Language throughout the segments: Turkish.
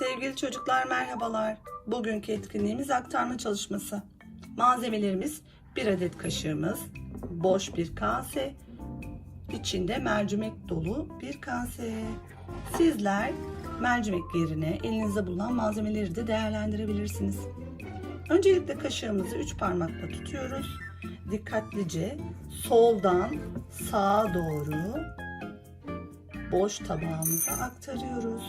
Sevgili çocuklar merhabalar. Bugünkü etkinliğimiz aktarma çalışması. Malzemelerimiz bir adet kaşığımız, boş bir kase, içinde mercimek dolu bir kase. Sizler mercimek yerine elinizde bulunan malzemeleri de değerlendirebilirsiniz. Öncelikle kaşığımızı üç parmakla tutuyoruz. Dikkatlice soldan sağa doğru boş tabağımıza aktarıyoruz.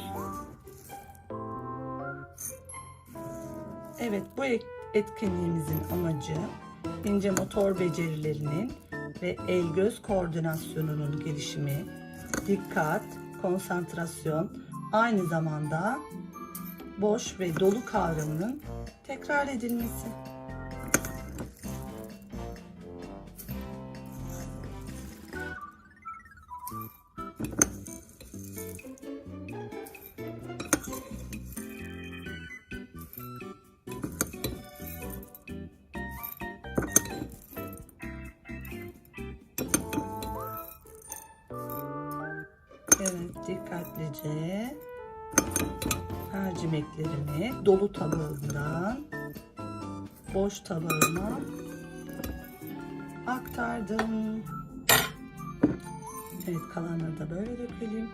Evet bu et- etkinliğimizin amacı ince motor becerilerinin ve el göz koordinasyonunun gelişimi, dikkat, konsantrasyon, aynı zamanda boş ve dolu kavramının tekrar edilmesi. Evet dikkatlice mercimeklerimi dolu tabağımdan boş tabağıma aktardım. Evet kalanları da böyle dökelim.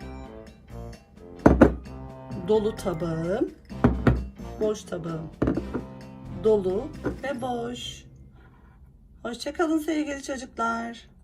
Dolu tabağım, boş tabağım. Dolu ve boş. Hoşçakalın sevgili çocuklar.